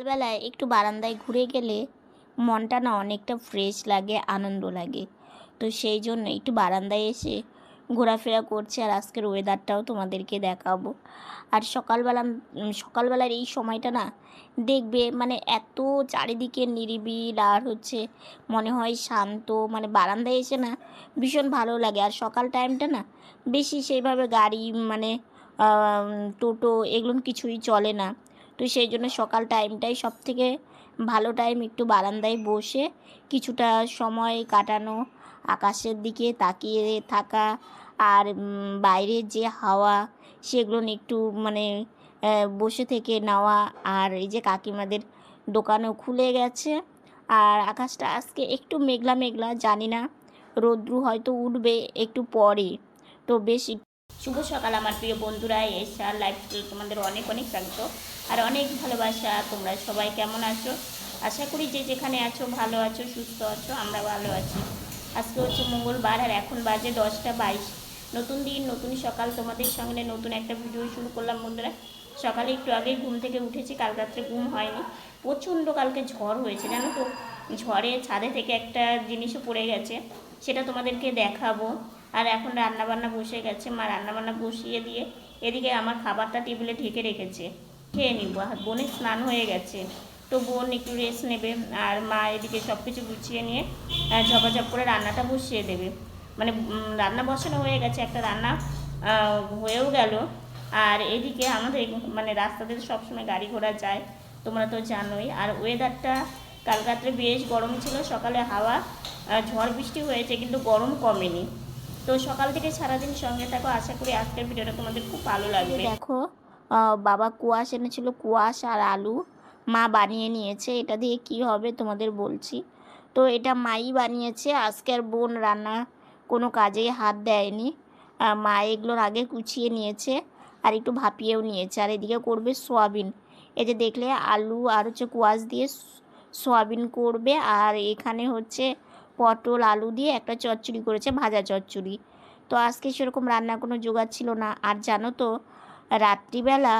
সকালবেলায় একটু বারান্দায় ঘুরে গেলে মনটা না অনেকটা ফ্রেশ লাগে, আনন্দ লাগে। তো সেই জন্য একটু বারান্দায় এসে ঘোরাফেরা করছে আর আজকের ওয়েদারটাও তোমাদেরকে দেখাবো। আর সকালবেলা সকালবেলার এই সময়টা না দেখবে মানে এত চারিদিকে নিরিবিল আর হচ্ছে মনে হয় শান্ত মানে বারান্দায় এসে না ভীষণ ভালো লাগে। আর সকাল টাইমটা না বেশি সেইভাবে গাড়ি মানে টোটো এগুলো কিছুই চলে না। তো সেই জন্য সকাল টাইমটাই সব থেকে ভালো টাইম একটু বারান্দায় বসে কিছুটা সময় কাটানো, আকাশের দিকে তাকিয়ে থাকা আর বাইরের যে হাওয়া সেগুলো একটু মানে বসে থেকে নেওয়া আর এই যে কাকিমাদের দোকানও খুলে গেছে আর আকাশটা আজকে একটু মেঘলা মেঘলা, জানি না, রৌদ্রু হয়তো উঠবে একটু পরে। তো বেশ, শুভ সকাল আমার প্রিয় বন্ধুরা এসা লাইফ তোমাদের অনেক অনেক স্বাগত। আর অনেক ভালোবাসা, তোমরা সবাই কেমন আছো? আশা করি যে যেখানে আছো, ভালো আছো, সুস্থ আছো, আমরা ভালো আছি। আজকে হচ্ছে মঙ্গলবার আর এখন বাজে দশটা বাইশ। নতুন দিন, নতুন সকাল, তোমাদের সঙ্গে নতুন একটা ভিডিও শুরু করলাম, বন্ধুরা। সকালে একটু আগে ঘুম থেকে উঠেছি, কাল রাত্রে ঘুম হয়নি। প্রচণ্ড কালকে ঝড় হয়েছে, জানো তো? ঝড়ে ছাদে থেকে একটা জিনিসও পড়ে গেছে, সেটা তোমাদেরকে দেখাবো। আর এখন রান্নাবান্না বসে গেছে, মা রান্নাবান্না বসিয়ে দিয়ে এদিকে আমার খাবারটা টেবিলে ঢেকে রেখেছে। খেয়ে নিব। আর বোনের স্নান হয়ে গেছে। তো বোন একটু রেস্ট নেবে আর মা এদিকে সব কিছু গুছিয়ে নিয়ে ঝপাঝপ করে রান্নাটা বসিয়ে দেবে। মানে রান্না বসানো হয়ে গেছে, একটা রান্না হয়েও গেল। আর এদিকে আমাদের মানে রাস্তাতে সবসময় গাড়ি ঘোড়া যায়, তোমরা তো জানোই। আর ওয়েদারটা কাল রাত্রে বেশ গরম ছিল, সকালে হাওয়া ঝড় বৃষ্টি হয়েছে, কিন্তু গরম কমেনি। তো সকাল থেকে সারাদিন সঙ্গে থাকো, আশা করি আজকের ভিডিওটা তোমাদের খুব ভালো লাগবে। দেখো বাবা কুয়াশ এনেছিল, কুয়াশ আর আলু। মা বানিয়ে নিয়েছে। এটা দিয়ে কি হবে তোমাদের বলছি। তো এটা মাই বানিয়েছে। আজকের বোন রান্না কোনো কাজেই হাত দেয়নি। মা এগুলোর আগে কুচিয়ে নিয়েছে আর একটু ভাপিয়েও নিয়েছে। আর এদিকে করবে সোয়াবিন। এই যে দেখলে, আলু আর হচ্ছে কুয়াশ দিয়ে সোয়াবিন করবে। আর এখানে হচ্ছে পটল, আলু দিয়ে একটা চচ্চড়ি করেছে, ভাজা চচ্চড়ি। তো আজকে সেরকম রান্নার কোনো জোগাড় ছিল না। আর জানো তো রাত্রিবেলা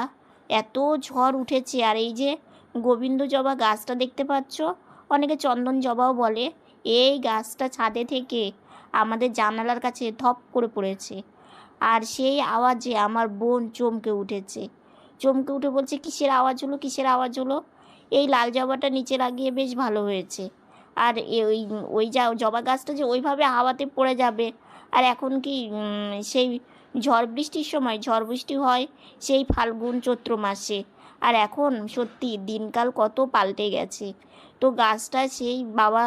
এত ঝড় উঠেছে। আর এই যে গোবিন্দ জবা গাছটা দেখতে পাচ্ছ? অনেকে চন্দন জবাও বলে। এই গাছটা ছাদে থেকে আমাদের জানালার কাছে ধপ করে পড়েছে। আর সেই আওয়াজে আমার বোন চমকে উঠেছে। চমকে উঠে বলছে, কিসের আওয়াজ হলো? কিসের আওয়াজ হলো? এই লাল জবাটা নিচে লাগিয়ে বেশ ভালো হয়েছে। আর ওই ওই যা জবা গাছটা যে ওইভাবে হাওয়াতে পড়ে যাবে। আর এখন কি সেই ঝড় বৃষ্টির সময় ঝড় বৃষ্টি হয় সেই ফাল্গুন চৈত্র মাসে। আর এখন সত্যি দিনকাল কত পাল্টে গেছে। তো গাছটা সেই বাবা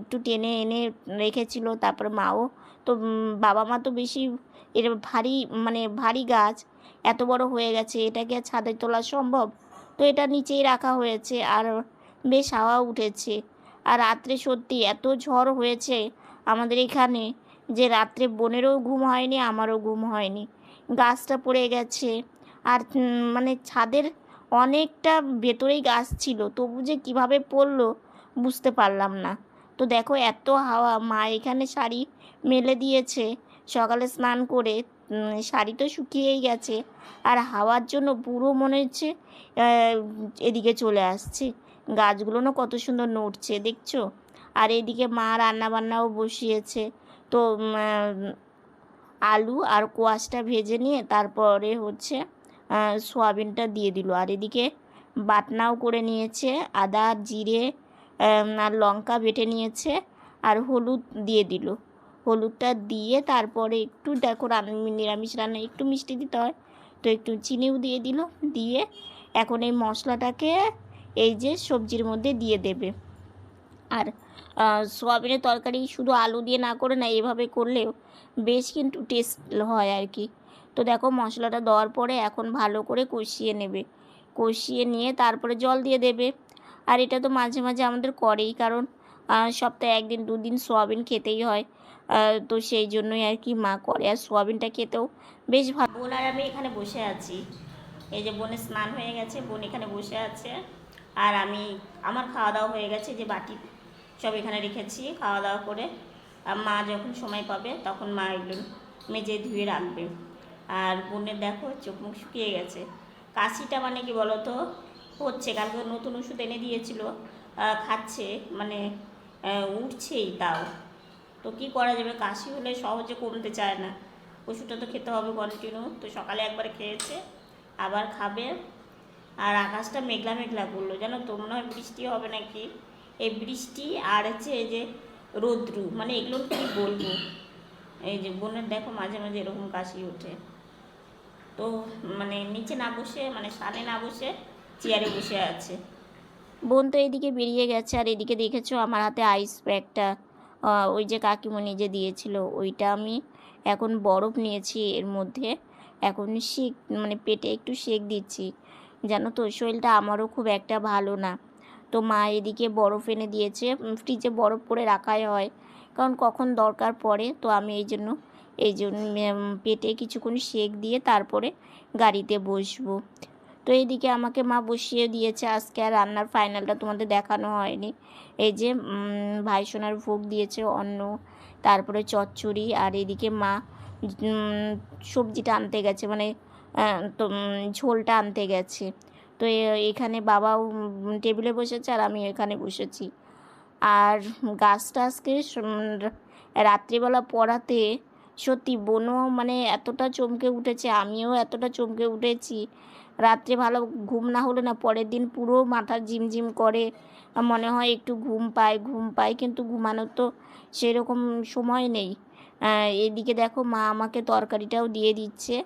একটু টেনে এনে রেখেছিল, তারপর মাও। তো বাবা মা তো বেশি এর ভারী মানে ভারী গাছ, এত বড় হয়ে গেছে এটাকে ছাদে তোলা সম্ভব? তো এটা নিচেই রাখা হয়েছে, আর বেশ হাওয়া উঠেছে। আর রাত্রে সত্যি এত ঝড় হয়েছে আমাদের এখানে যে রাত্রে বোনেরও ঘুম হয়নি, আমারও ঘুম হয়নি। গাছটা পড়ে গেছে। আর মানে ছাদের অনেকটা ভেতরেই গাছ ছিল। তবু যে কীভাবে পড়ল বুঝতে পারলাম না। তো দেখো এত হাওয়া, মা এখানে শাড়ি মেলে দিয়েছে। সকালে স্নান করে শাড়ি তো শুকিয়েই গেছে। আর হাওয়ার জন্য পুরো মনে হচ্ছে এদিকে চলে আসছে। গাছগুলো না কত সুন্দর নড়ছে, দেখছ? আর এদিকে মা রান্না বান্নাও বসিয়েছে। তো আলু আর কোয়াশটা ভেজে নিয়ে তারপরে হচ্ছে সোয়াবিনটা দিয়ে দিল। আর এদিকে বাটনাও করে নিয়েছে, আদা, জিরে আর লঙ্কা বেটে নিয়েছে আর হলুদ দিয়ে দিল। হলুদটা দিয়ে তারপরে একটু দেখো নিরামিষ রান্না, একটু মিষ্টি দিতে হয়, তো একটু চিনিও দিয়ে দিল, দিয়ে এখন এই মশলাটাকে এই যে সবজির মধ্যে দিয়ে দেবে। আর সোয়াবিনের তরকারি শুধু আলু দিয়ে না করে না, এভাবে করলেও বেশ কিন্তু টেস্ট হয় আর কি। তো দেখো মশলাটা দেওয়ার পরে এখন ভালো করে কষিয়ে নেবে। কষিয়ে নিয়ে তারপরে জল দিয়ে দেবে। আর এটা তো মাঝে মাঝে আমাদের করেই, কারণ সপ্তাহে একদিন দুদিন সোয়াবিন খেতেই হয়। তো সেই জন্যই আর কি মা করে। আর সোয়াবিনটা খেতেও বেশ ভালো বোন আর আমি এখানে বসে আছি। এই যে বোনের স্নান হয়ে গেছে, বোন এখানে বসে আছে। আর আমি, আমার খাওয়া দাওয়া হয়ে গেছে যে বাটি সব এখানে রেখেছি খাওয়া দাওয়া করে। আর মা যখন সময় পাবে, তখন মা এগুলো মেজে ধুয়ে রাখবে। আর বোনের দেখো, চোখ মুখ শুকিয়ে গেছে। কাশিটা মানে কি বলো তো হচ্ছে, কালকে নতুন ওষুধ এনে দিয়েছিল। খাচ্ছে মানে উঠছেই তাও। তো কি করা যাবে? কাশি হলে সহজে কমতে চায় না। ওষুধটা তো খেতে হবে কন্টিনিউ তো সকালে একবার খেয়েছে, আবার খাবে। আর আকাশটা মেঘলা মেঘলা করল। জানো তো, মনে হয় বৃষ্টি হবে নাকি? এই বৃষ্টি আর হচ্ছে এই যে রৌদ্রু মানে এগুলো কি বলব? এই যে বোনের দেখো মাঝে মাঝে এরকম কাশি ওঠে। তো মানে নিচে না বসে মানে সানে না বসে, চেয়ারে বসে আছে। বোন তো এদিকে বেরিয়ে গেছে আর এদিকে দেখেছ আমার হাতে আইস প্যাকটা ওই যে কাকিমণি যে দিয়েছিল, ওইটা আমি এখন বরফ নিয়েছি এর মধ্যে। এখন শেক মানে পেটে একটু শেক দিচ্ছি। জানো তো, শরীরটা আমারও খুব একটা ভালো না। তো মা এদিকে বরফ এনে দিয়েছে। ফ্রিজে বরফ করে রাখাই হয়। কারণ কখন দরকার পড়ে তো আমি এই জন্য এই জন্য পেটে কিছুক্ষণ সেক দিয়ে তারপরে গাড়িতে বসবো। তো এইদিকে আমাকে মা বসিয়ে দিয়েছে। আজকে আর রান্নার ফাইনালটা তোমাদের দেখানো হয়নি। এই যে উম, ভাইসোনার ভোগ দিয়েছে অন্ন তারপরে চচ্চড়ি আর এদিকে মা সবজিটা আনতে গেছে। মানে ঝোলটা আনতে গেছে। তো এখানে বাবাও টেবিলে বসেছে আর আমি এখানে বসেছি। আর গাছটা আজকে রাত্রিবেলা পড়াতে সত্যি বোনও মানে এতটা চমকে উঠেছে, আমিও এতটা চমকে উঠেছি। রাত্রে ভালো ঘুম না হলে না পরের দিন পুরো মাথা ঝিমঝিম করে, মনে হয় একটু ঘুম পায় ঘুম পায় কিন্তু ঘুমানোর তো সেরকম সময় নেই। এদিকে দেখো মা আমাকে তরকারিটাও দিয়ে দিচ্ছে,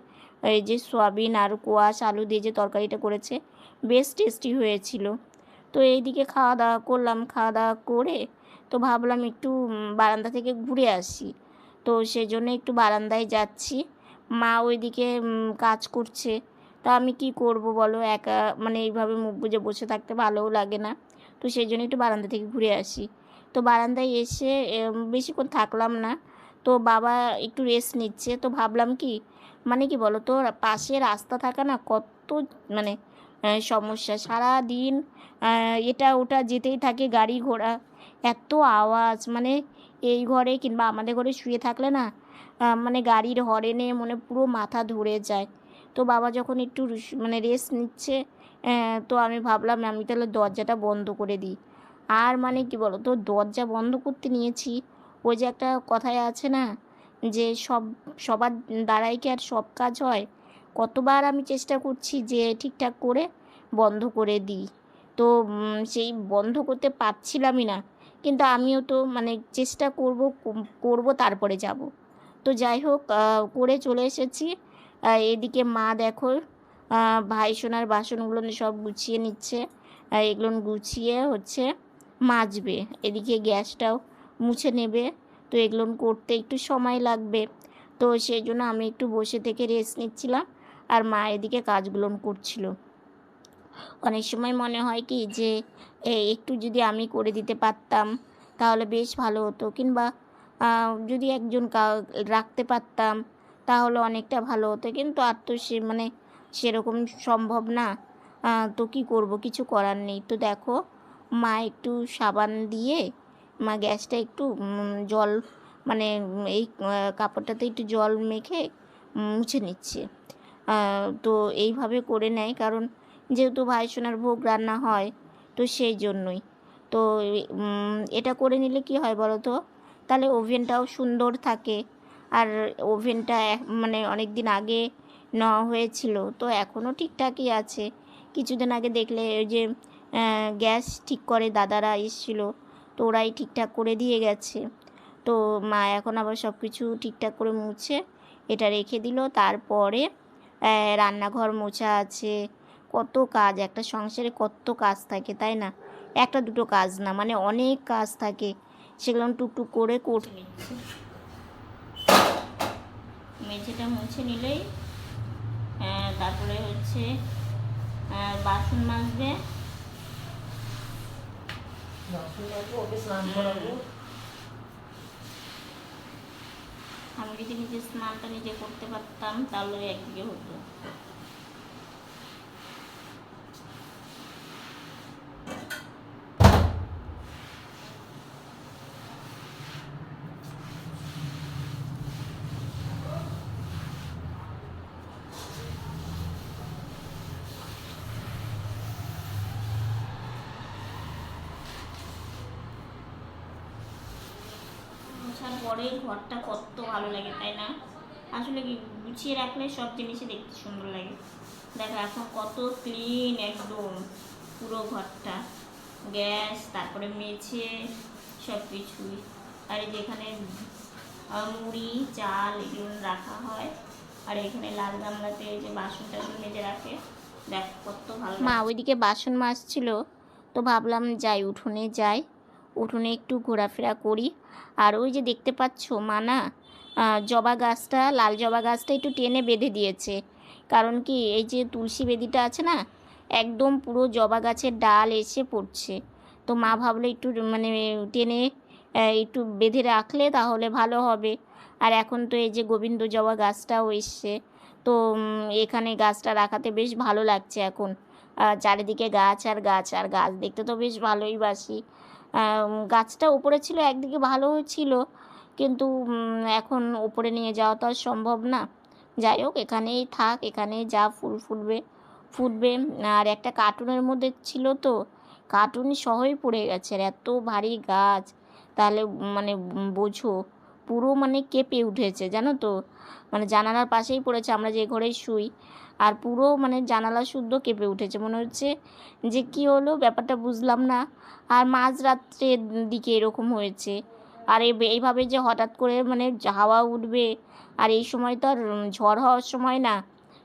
এই যে সয়াবিন আর কোয়াশ আলু দিয়ে যে তরকারিটা করেছে। বেশ টেস্টি হয়েছিল। তো এইদিকে খাওয়া দাওয়া করলাম। খাওয়া দাওয়া করে তো ভাবলাম একটু বারান্দা থেকে ঘুরে আসি। তো সেই জন্য একটু বারান্দায় যাচ্ছি। মা ওইদিকে কাজ করছে। তা আমি কি করব বলো? একা মানে এইভাবে মুখ বুজে বসে থাকতে ভালোও লাগে না। তো সেই জন্য একটু বারান্দা থেকে ঘুরে আসি। তো বারান্দায় এসে বেশিক্ষণ থাকলাম না। তো বাবা একটু রেস্ট নিচ্ছে। তো ভাবলাম কি মানে কি বলো তো পাশে রাস্তা থাকা না কত মানে সমস্যা। সারা দিন এটা ওটা যেতেই থাকে গাড়ি ঘোড়া। এত আওয়াজ মানে এই ঘরে কিংবা আমাদের ঘরে শুয়ে থাকলে না মানে গাড়ির হরেনে মানে পুরো মাথা ধরে যায়। তো বাবা যখন একটু মানে রেস্ট নিচ্ছে তো আমি ভাবলাম, আমি তাহলে দরজাটা বন্ধ করে দিই। আর মানে কি বলো তো দরজা বন্ধ করতে নিয়েছি। ওই যে একটা কথায় আছে না, যে সব, সবার দ্বারাই কি আর সব কাজ হয়? কতবার আমি চেষ্টা করছি যে ঠিকঠাক করে বন্ধ করে দিই। তো সেই বন্ধ করতে পারছিলামই না। কিন্তু আমিও তো মানে চেষ্টা করব করব, তারপরে যাব। তো যাই হোক করে চলে এসেছি। এদিকে মা দেখো ভাই সোনার বাসনগুলো সব গুছিয়ে নিচ্ছে। এগুলো গুছিয়ে হচ্ছে মাজবে। এদিকে গ্যাসটাও মুছে নেবে। তো এগুলো করতে একটু সময় লাগবে। তো সেই জন্য আমি একটু বসে থেকে রেস্ট নিচ্ছিলাম। আর মা এদিকে কাজগুলো করছিল। অনেক সময় মনে হয় কি যে একটু যদি আমি করে দিতে পারতাম, তাহলে বেশ ভালো হতো। কিংবা যদি একজন রাখতে পারতাম, তাহলে অনেকটা ভালো হতো। কিন্তু আর তো সে মানে সেরকম সম্ভব না। তো কি করব? কিছু করার নেই। তো দেখো, মা একটু সাবান দিয়ে, মা গ্যাসটা একটু জল মানে এই কাপড়টাতে একটু জল মেখে মুছে নিচ্ছে। তো এইভাবে করে নেয়। কারণ যেহেতু ভাইসোনার ভোগ রান্না হয়, তো সেই জন্যই। তো এটা করে নিলে কি হয় বলো তো তাহলে ওভেনটাও সুন্দর থাকে। আর ওভেনটা মানে অনেক দিন আগে নেওয়া হয়েছিল, তো এখনও ঠিকঠাকই আছে। কিছুদিন আগে দেখলে ওই যে গ্যাস ঠিক করে দাদারা এসেছিল, তো ওরাই ঠিকঠাক করে দিয়ে গেছে। তো মা এখন আবার সব কিছু ঠিকঠাক করে মুছে, এটা রেখে দিল। তারপরে রান্নাঘর মোছা আছে কত কাজ একটা সংসারে কত কাজ থাকে তাই না? একটা দুটো কাজ না মানে অনেক কাজ থাকে সেগুলো টুকটুক করে করে নিচ্ছে মেঝেটা মুছে নিলেই আহ, তারপরে হচ্ছে আহ, বাসন মাজবে। বাসন মাজবো, ওকে স্নান করাবো। আমি যদি নিজের স্নানটা নিজে করতে পারতাম তাহলে একদিকে হতো। পরে ঘরটা কত ভালো লাগে তাই না? আসলে কি গুছিয়ে রাখলে সব জিনিসই দেখতে সুন্দর লাগে। দেখো এখন কত ক্লিন একদম পুরো ঘরটা। গ্যাস তারপরে মেঝে সব কিছুই আর যেখানে মুড়ি চাল এগুলো রাখা হয়। আর এখানে লাল গামলাতে যে বাসন টাসন মেজে রাখে। দেখ কত ভালো মা ওইদিকে বাসন মাজছিল তো ভাবলাম যাই উঠোনে যাই। উঠোনে একটু ঘোরাফেরা করি। আর ওই যে দেখতে পাচ্ছ মানা জবা গাছটা, লাল জবা গাছটা একটু টেনে বেঁধে দিয়েছে। কারণ কি, এই যে তুলসী বেদিটা আছে না, একদম পুরো জবা গাছের ডাল এসে পড়ছে। তো মা ভাবলো একটু মানে টেনে একটু বেঁধে রাখলে তাহলে ভালো হবে। আর এখন তো এই যে গোবিন্দ জবা গাছটাও এসছে। তো এখানে গাছটা রাখাতে বেশ ভালো লাগছে এখন। চারিদিকে গাছ আর গাছ আর গাছ, দেখতে তো বেশ ভালোই বাসি। গাছটা উপরে ছিল, একদিকে ভালো ছিল, কিন্তু এখন উপরে নিয়ে যাওয়া তো আর সম্ভব না। যাই হোক, এখানেই থাক, এখানেই যা ফুল ফুটবে ফুটবে। আর একটা কার্টুনের মধ্যে ছিল তো কার্টুন সহই পড়ে গেছে, আর এত ভারী গাছ। তাহলে মানে বোঝো, পুরো মানে কেঁপে উঠেছে, জানো তো? মানে জানালার পাশেই পড়েছে, আমরা যে ঘরে শুই। আর পুরো মানে জানালা শুদ্ধ কেঁপে উঠেছে। মনে হচ্ছে যে কি হলো? ব্যাপারটা বুঝলাম না। আর মাঝরাত্রের দিকে এরকম হয়েছে। আর এই- এইভাবে যে হঠাৎ করে মানে হাওয়া উঠবে, আর এই সময় তো আর ঝড় হওয়ার সময় না।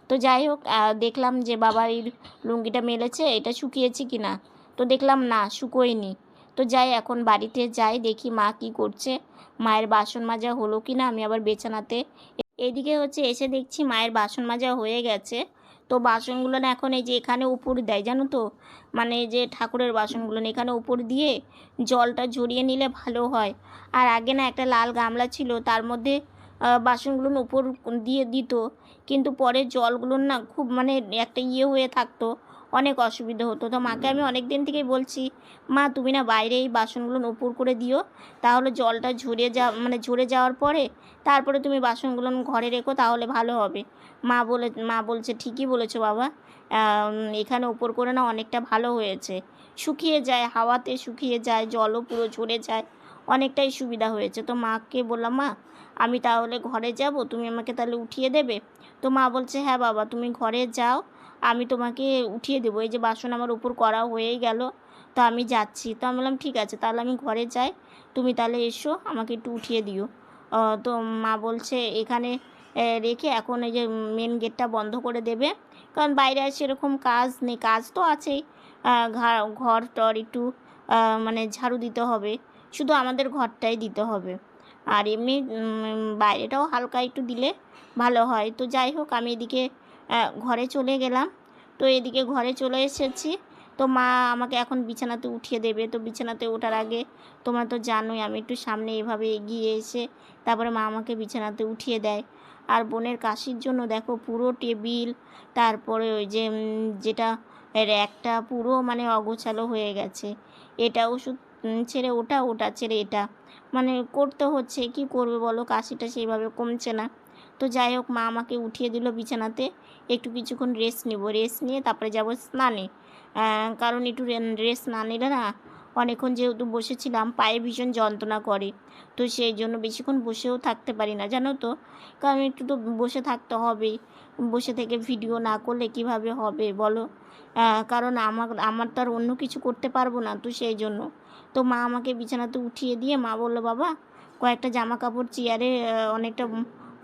তো যাই হোক দেখলাম যে বাবার এই লুঙ্গিটা মেলেছে, এটা শুকিয়েছে কি না? তো দেখলাম না, শুকোয়নি। তো যাই, এখন বাড়িতে যাই, দেখি মা কি করছে। মায়ের বাসন মাজা হলো কি না? আমি আবার বেছানাতে এদিকে হচ্ছে এসে দেখছি মায়ের বাসন মাজা হয়ে গেছে। তো বাসনগুলো না এখন এই যে এখানে উপর দেয়, জানো তো? মানে যে ঠাকুরের বাসনগুলো এখানে উপর দিয়ে জলটা ঝরিয়ে নিলে ভালো হয়। আর আগে না একটা লাল গামলা ছিল, তার মধ্যে বাসনগুলো উপর দিয়ে দিত। কিন্তু পরে জলগুলো না খুব মানে একটা ইয়ে হয়ে থাকতো। অনেক অসুবিধা হতো। তো মাকে আমি অনেক দিন থেকেই বলছি, মা, তুমি না বাইরে এই বাসনগুলো উপর করে দিও, তাহলে জলটা ঝরে যা মানে ঝরে যাওয়ার পরে তারপরে তুমি বাসনগুলো ঘরে রেখো, তাহলে ভালো হবে। মা বলে, মা বলছে, ঠিকই বলেছ বাবা এখানে উপর করে না অনেকটা ভালো হয়েছে। শুকিয়ে যায়, হাওয়াতে শুকিয়ে যায়, জলও পুরো ঝরে যায়, অনেকটাই সুবিধা হয়েছে। তো মাকে বললাম, মা, আমি তাহলে ঘরে যাব, তুমি আমাকে তাহলে উঠিয়ে দেবে? তো মা বলছে হ্যাঁ বাবা, তুমি ঘরে যাও আমি তোমাকে উঠিয়ে দেবো। এই যে বাসন আমার উপর করা হয়েই গেল, তো আমি যাচ্ছি। তো আমি বললাম, ঠিক আছে, তাহলে আমি ঘরে যাই। তুমি তাহলে এসো, আমাকে একটু উঠিয়ে দিও। তো মা বলছে, এখানে রেখে এখন এই যে মেন গেটটা বন্ধ করে দেবে। কারণ বাইরে আর সেরকম কাজ নেই, কাজ তো আছেই। ঘর, টর একটু মানে ঝাড়ু দিতে হবে। শুধু আমাদের ঘরটাই দিতে হবে। আর এমনি বাইরেটাও হালকা একটু দিলে ভালো হয়। তো যাই হোক, আমি এদিকে ঘরে চলে গেলাম। তো এদিকে ঘরে চলে এসেছি। তো মা আমাকে এখন বিছানাতে উঠিয়ে দেবে। তো বিছানাতে ওঠার আগে তোমরা তো জানোই আমি একটু সামনে এভাবে এগিয়ে এসে তারপরে মা আমাকে বিছানাতে উঠিয়ে দেয়। আর বোনের কাশির জন্য দেখো পুরো টেবিল, তারপরে ওই যে যেটা র্যাকটা পুরো মানে অগোছালো হয়ে গেছে। এটা ওষুধ ছেড়ে ওটা ওটা ছেড়ে এটা। মানে করতে হচ্ছে, কি করবে বলো? কাশিটা সেইভাবে কমছে না। তো যাই হোক, মা আমাকে উঠিয়ে দিল বিছানাতে। একটু কিছুক্ষণ রেস্ট নিব। রেস্ট নিয়ে তারপরে যাব স্নানে। কারণ একটু রেস্ট না নিলে না অনেকক্ষণ যেহেতু বসেছিলাম, পায়ে ভীষণ যন্ত্রণা করে। তো সেই জন্য বেশিক্ষণ বসেও থাকতে পারি না, জানো তো? কারণ একটু তো বসে থাকতে হবেই। বসে থেকে ভিডিও না করলে কীভাবে হবে বলো? কারণ আমার আমার তো আর অন্য কিছু করতে পারব না তো সেই জন্য। তো মা আমাকে বিছানাতে উঠিয়ে দিয়ে মা বলল, বাবা, কয়েকটা জামা কাপড় চেয়ারে অনেকটা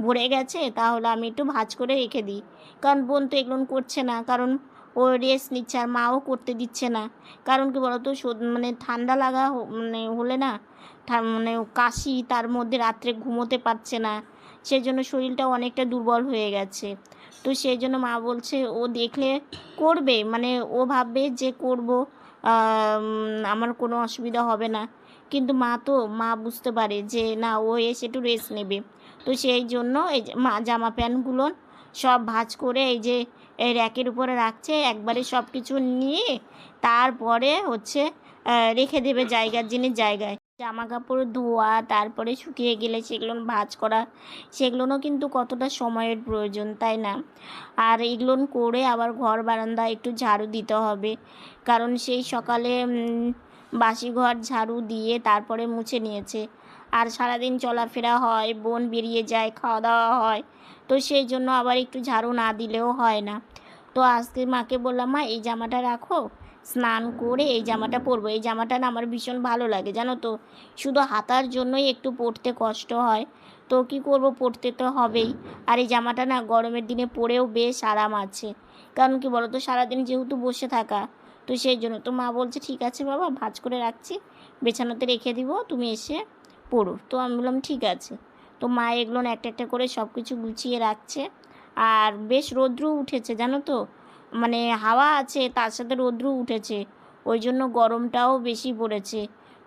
ভরে গেছে, তাহলে আমি একটু ভাঁজ করে রেখে দিই। কারণ বোন তো এগুলো করছে না, কারণ ও রেস্ট নিচ্ছে আর মাও করতে দিচ্ছে না। কারণ কি বলতো মানে ঠান্ডা লাগা মানে হলে না মানে কাশি তার মধ্যে রাত্রে ঘুমোতে পারছে না। সেই জন্য শরীরটা অনেকটা দুর্বল হয়ে গেছে। তো সেই জন্য মা বলছে, ও দেখলে করবে। মানে ও ভাববে যে করব আমার কোনো অসুবিধা হবে না। কিন্তু মা তো মা বুঝতে পারে যে না, ও এসে একটু রেস্ট নেবে। তো সেই জন্য এই জামা প্যান্টগুলো সব ভাঁজ করে এই যে এই র্যাকের উপরে রাখছে। একবারে সব কিছু নিয়ে তারপরে হচ্ছে রেখে দেবে জায়গার জিনিস জায়গায়। জামা কাপড়, ধোয়া, তারপরে শুকিয়ে গেলে সেগুলো ভাঁজ করা সেগুলোও কিন্তু কতটা সময়ের প্রয়োজন, তাই না? আর এগুলো করে আবার ঘর বারান্দা একটু ঝাড়ু দিতে হবে। কারণ সেই সকালে বাসি ঘর ঝাড়ু দিয়ে তারপরে মুছে নিয়েছে। আর সারাদিন চলাফেরা হয়, বোন বেরিয়ে যায় খাওয়া দাওয়া হয়। তো সেই জন্য আবার একটু ঝাড়ু না দিলেও হয় না। তো আজকে মাকে বললাম, মা, এই জামাটা রাখো, স্নান করে এই জামাটা পরবো। এই জামাটা না আমার ভীষণ ভালো লাগে, জানো তো। শুধু হাতার জন্যই একটু পরতে কষ্ট হয়। তো কি করব, পরতে তো হবেই। আর এই জামাটা না গরমের দিনে পরেও বেশ আরাম আছে। কারণ কি বলো তো সারাদিন যেহেতু বসে থাকা, তো সেই জন্য। তো মা বলছে, ঠিক আছে বাবা, ভাজ করে রাখছি, বেছানোতে রেখে দিব, তুমি এসে পড়ো তো আমি বললাম, ঠিক আছে। তো মা এগুলো একটা একটা করে সব কিছু গুছিয়ে রাখছে। আর বেশ রৌদ্রও উঠেছে, জানো তো? মানে হাওয়া আছে, তার সাথে রৌদ্র উঠেছে। ওই জন্য গরমটাও বেশি পড়েছে।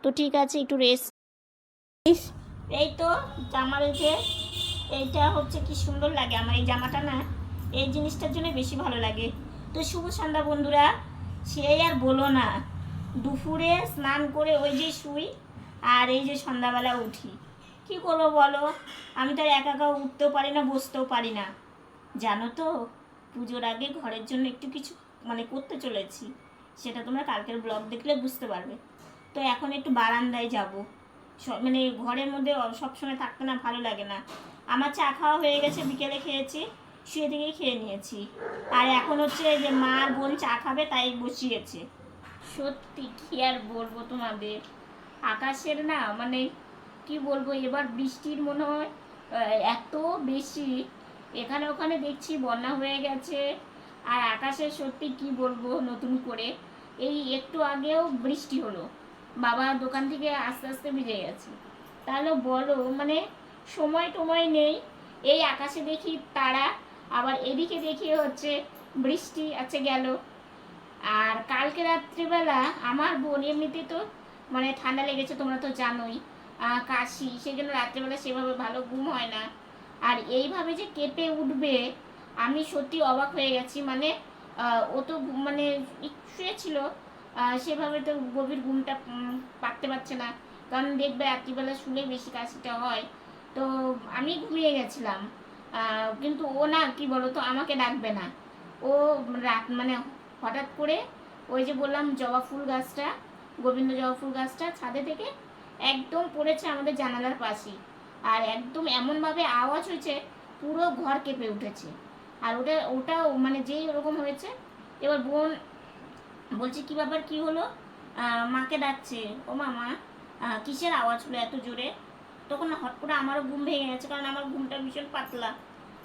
তো ঠিক আছে, একটু রেস্ট এই তো জামার এই যে এইটা হচ্ছে কি সুন্দর লাগে আমার এই জামাটা না, এই জিনিসটার জন্য বেশি ভালো লাগে। তো শুভ সন্ধ্যা বন্ধুরা সে আর বলো না, দুপুরে স্নান করে ওই যে শুই আর এই যে সন্ধ্যাবেলা উঠি। কি করব বলো? আমি তো একা একা উঠতেও পারি না, বসতেও পারি না। জানো তো, পুজোর আগে ঘরের জন্য একটু কিছু মানে করতে চলেছি। সেটা তোমরা কালকের ব্লগ দেখলে বুঝতে পারবে। তো এখন একটু বারান্দায় যাব। মানে ঘরের মধ্যে সবসময় থাকতে না, ভালো লাগে না। আমার চা খাওয়া হয়ে গেছে, বিকেলে খেয়েছি, শুয়ে থেকেই খেয়ে নিয়েছি। আর এখন হচ্ছে যে মা বোন চা খাবে, তাই বসিয়েছে। সত্যি কি আর বলব তোমাদের? আকাশের না মানে কি বলব, এবার বৃষ্টির মনে হয় এত বেশি। এখানে ওখানে দেখছি বন্যা হয়ে গেছে। আর আকাশে সত্যি কি বলব, নতুন করে। এই একটু আগেও বৃষ্টি হলো। বাবা দোকান থেকে আস্তে আস্তে ভিজে গেছে। তাহলে বলো মানে সময় টময় নেই। এই আকাশে দেখি তারা, আবার এদিকে দেখি হচ্ছে বৃষ্টি আছে গেল। আর কালকে রাত্রিবেলা আমার বোন এমনিতে তো মানে ঠান্ডা লেগেছে, তোমরা তো জানোই। কাশি সেই জন্য রাত্রিবেলা সেভাবে ভালো ঘুম হয় না। আর এইভাবে যে কেঁপে উঠবে, আমি সত্যি অবাক হয়ে গেছি। মানে ও তো মানে শুয়েছিল সেভাবে তো গভীর ঘুমটা পারতে পারছে না। কারণ দেখবে রাত্রিবেলা শুলে বেশি কাশিটা হয়। তো আমি ঘুমিয়ে গেছিলাম। কিন্তু ও না, কি বলো তো আমাকে ডাকবে না। ও রাত মানে হঠাৎ করে ওই যে বললাম জবা ফুল গাছটা গোবিন্দ জবা ফুল গাছটা ছাদে থেকে একদম পড়েছে আমাদের জানালার পাশেই। আর একদম এমনভাবে আওয়াজ হয়েছে, পুরো ঘর কেঁপে উঠেছে। আর ওটা, ওটাও মানে যেই ওরকম হয়েছে, এবার বোন বলছে, কি ব্যাপার, কি হলো? মাকে ডাকছে, ও মামা কিসের আওয়াজ হলো এত জোরে? তখন হট করে আমারও ঘুম ভেঙে গেছে, কারণ আমার ঘুমটা ভীষণ পাতলা।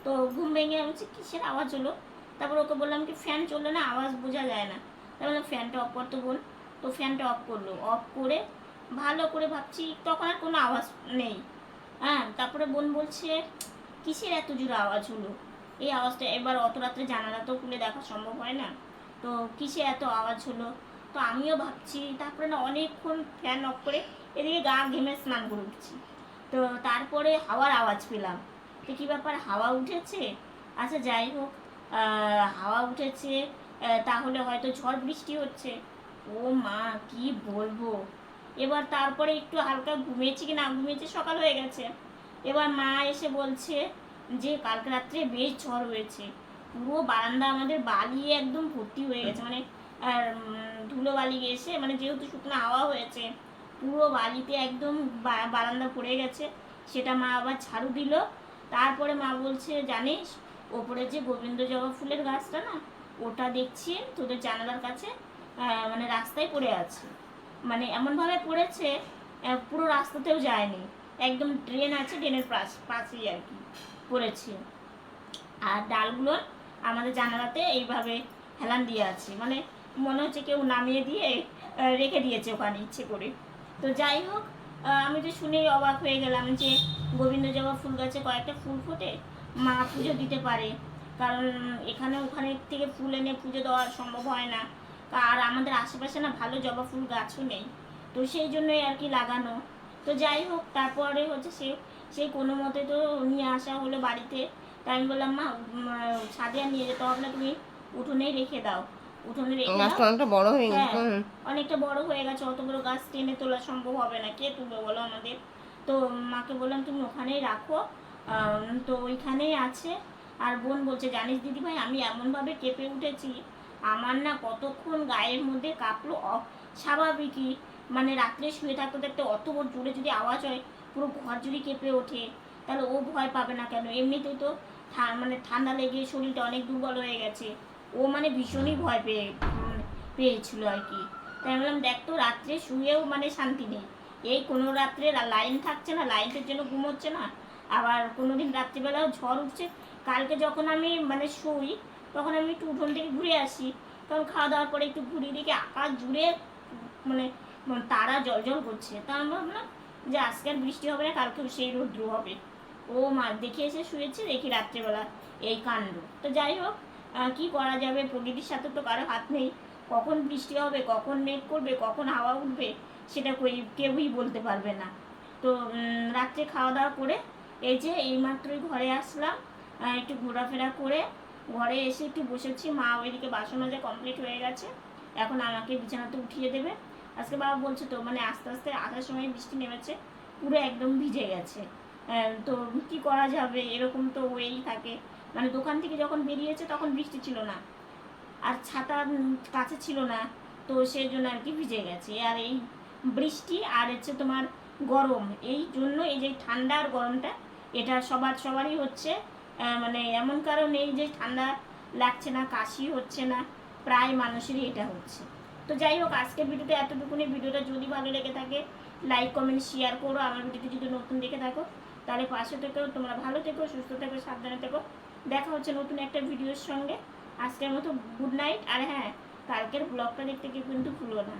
তো ঘুম ভেঙে বলছি, কিসের আওয়াজ হলো? তারপর ওকে বললাম কি, ফ্যান চললে না আওয়াজ বোঝা যায় না। বললাম, ফ্যানটা অপর তো বোন। তো ফ্যানটা অফ করল। অফ করে ভালো করে ভাবছি, তখন আর কোনো আওয়াজ নেই। হ্যাঁ তারপরে বোন বলছে, কিসের এত জোরে আওয়াজ হলো? এই আওয়াজটা এবার অত রাত্রে জানালা তো খুলে দেখা সম্ভব হয় না। তো কিসে এত আওয়াজ হলো? তো আমিও ভাবছি, তারপরে না অনেকক্ষণ ফ্যান অফ করে এদিকে গা ঘেমে স্নান করে উঠছি। তো তারপরে হাওয়ার আওয়াজ পেলাম। তো কী ব্যাপার, হাওয়া উঠেছে? আচ্ছা যাই হোক হাওয়া উঠেছে তাহলে হয়তো ঝড় বৃষ্টি হচ্ছে। ও মা, কি বলব? এবার তারপরে একটু হালকা ঘুমিয়েছি কি না? ঘুমিয়েছি, সকাল হয়ে গেছে। এবার মা এসে বলছে যে, কালকে রাত্রে বেশ ঝড় হয়েছে। পুরো বারান্দা আমাদের বালি একদম ভর্তি হয়ে গেছে। মানে আর ধুলো বালি এসে মানে যেহেতু শুকনো হাওয়া হয়েছে, পুরো বালিতে একদম বারান্দা পড়ে গেছে। সেটা মা আবার ঝাড়ু দিল। তারপরে মা বলছে, জানিস, ওপরে যে গোবিন্দ জবা ফুলের গাছটা না, ওটা দেখছি তোদের জানালার কাছে। মানে রাস্তায় পড়ে আছে। মানে এমনভাবে পড়েছে পুরো রাস্তাতেও যায়নি। একদম ড্রেন আছে ড্রেনের পাশ, পাশেই আর কি পড়েছে। আর ডালগুলো আমাদের জানালাতে এইভাবে হেলান দিয়ে আছে। মানে মনে হচ্ছে কেউ নামিয়ে দিয়ে রেখে দিয়েছে ওখানে ইচ্ছে করে। তো যাই হোক আমি তো শুনেই অবাক হয়ে গেলাম যে গোবিন্দ জবা ফুল গাছে কয়েকটা ফুল ফোটে। মা পুজো দিতে পারে। কারণ এখানে ওখানে থেকে ফুল এনে পুজো দেওয়া সম্ভব হয় না। আর আমাদের আশেপাশে না ভালো জবা ফুল গাছও নেই। তো সেই জন্যই আর কি লাগানো। তো যাই হোক তারপরে হচ্ছে সে সেই কোনো মতে তো নিয়ে আসা হলো বাড়িতে। তাই আমি বললাম মা ছাদে আর নিয়ে যেতে হবে না তুমি উঠোনেই রেখে দাও। উঠোনে রেখে দাও। বড় হয়ে গেছে অনেকটা বড় হয়ে গেছে অত বড় গাছ টেনে তোলা সম্ভব হবে না। কে তুলবে বলো আমাদের? তো মাকে বললাম তুমি ওখানেই রাখো। তো ওইখানেই আছে। আর বোন বলছে জানিস দিদি ভাই আমি এমনভাবে কেঁপে উঠেছি আমার না কতক্ষণ গায়ের মধ্যে কাঁপলো? স্বাভাবিকই। মানে রাত্রে শুয়ে থাকতে থাকতে অত বড় জোরে যদি আওয়াজ হয়, পুরো ঘর যদি কেঁপে ওঠে, তাহলে ও ভয় পাবে না কেন? এমনিতেই তো মানে ঠান্ডা লেগে শরীরটা অনেক দুর্বল হয়ে গেছে। ও মানে ভীষণই ভয় পেয়ে পেয়েছিল আর কি। তাই বললাম, দেখ তো, রাত্রে শুয়েও মানে শান্তি নেই। এই কোনো রাত্রে লাইন থাকছে না লাইনের জন্য ঘুম হচ্ছে না। আবার কোনো দিন রাত্রিবেলাও ঝড় উঠছে। কালকে যখন আমি মানে শুই তখন আমি একটু উঠোন থেকে ঘুরে আসি। তখন খাওয়া দাওয়ার পরে একটু ঘুরিয়ে দেখি আকাশ জুড়ে মানে মানে তারা জল জল করছে। তা আমি ভাবলাম যে আজকে আর বৃষ্টি হবে না কালকেও সেই রৌদ্র হবে। ও মা দেখে এসে শুয়েছে, দেখি রাত্রেবেলা এই কাণ্ড। তো যাই হোক কি করা যাবে? প্রকৃতির সাথে তো কারও হাত নেই। কখন বৃষ্টি হবে, কখন মেঘ করবে, কখন হাওয়া উঠবে, সেটা কই, কেউই বলতে পারবে না। তো রাত্রে খাওয়া দাওয়া করে এই যে এইমাত্রই ঘরে আসলাম একটু ঘোরাফেরা করে ঘরে এসে একটু বসেছি। মা ওইদিকে বাসন মাজা কমপ্লিট হয়ে গেছে। এখন আমাকে বিছানাতে উঠিয়ে দেবে। আজকে বাবা বলছে তো মানে আস্তে আস্তে আসার সময় বৃষ্টি নেমেছে, পুরো একদম ভিজে গেছে। তো কি করা যাবে? এরকম তো ওয়েই থাকে। মানে দোকান থেকে যখন বেরিয়েছে তখন বৃষ্টি ছিল না। আর ছাতা কাছে ছিল না। তো সেই জন্য আর কি ভিজে গেছে। আর এই বৃষ্টি আর হচ্ছে তোমার গরম, এই জন্য এই যে ঠান্ডা আর গরমটা, এটা সবার সবারই হচ্ছে মানে এমন কারণ এই যে ঠান্ডা লাগছে না, কাশি হচ্ছে না, প্রায় মানুষেরই এটা হচ্ছে। তো যাই হোক, আজকের ভিডিওটা এতটুকুনি। ভিডিওটা যদি ভালো লেগে থাকে লাইক কমেন্ট শেয়ার করো। আমার ভিডিওটি যদি নতুন দেখে থাকো, তাহলে পাশে থেকেও তোমরা ভালো থেকো, সুস্থ থেকো, সাবধানে থেকো। দেখা হচ্ছে নতুন একটা ভিডিওর সঙ্গে। আজকের মতো গুড নাইট আর হ্যাঁ কালকের ব্লগটা দেখতে কিন্তু ভুলো না।